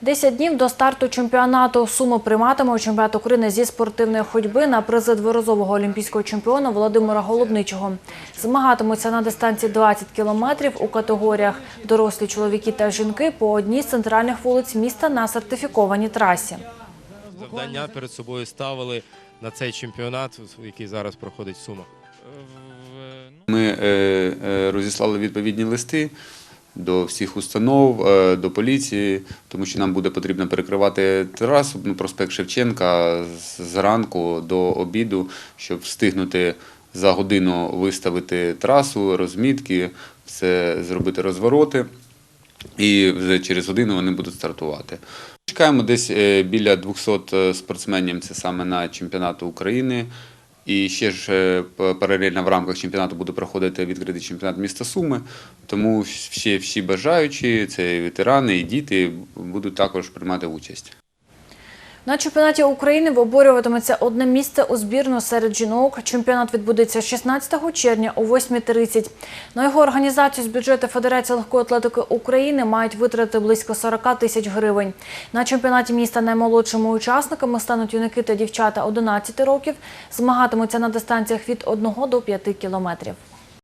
Десять днів до старту чемпіонату Суми прийматиме чемпіонат України зі спортивної ходьби на призи дворазового олімпійського чемпіона Володимира Голубничого. Змагатимуться на дистанції 20 кілометрів у категоріях дорослі чоловіки та жінки по одній з центральних вулиць міста на сертифікованій трасі. Завдання перед собою ставили на цей чемпіонат, який зараз проходить в Сумах. Ми е, е, розіслали відповідні листи до всіх установ, е, до поліції, тому що нам буде потрібно перекривати трасу, ну, проспект Шевченка зранку до обіду, щоб встигнути за годину виставити трасу, розмітки, все зробити розвороти. І вже через годину вони будуть стартувати. Чекаємо десь е, біля 200 спортсменів, це саме на чемпіонату України. І ще ж е, паралельно в рамках чемпіонату буде проходити відкритий чемпіонат міста Суми. Тому всі, всі бажаючі, це і ветерани, і діти будуть також приймати участь. На чемпіонаті України виборюватиметься одне місце у збірну серед жінок. Чемпіонат відбудеться 16 червня о 8.30. На його організацію з бюджету Федерації легкої атлетики України мають витратити близько 40 тисяч гривень. На чемпіонаті міста наймолодшими учасниками стануть юнаки та дівчата 11 років. Змагатимуться на дистанціях від 1 до 5 кілометрів.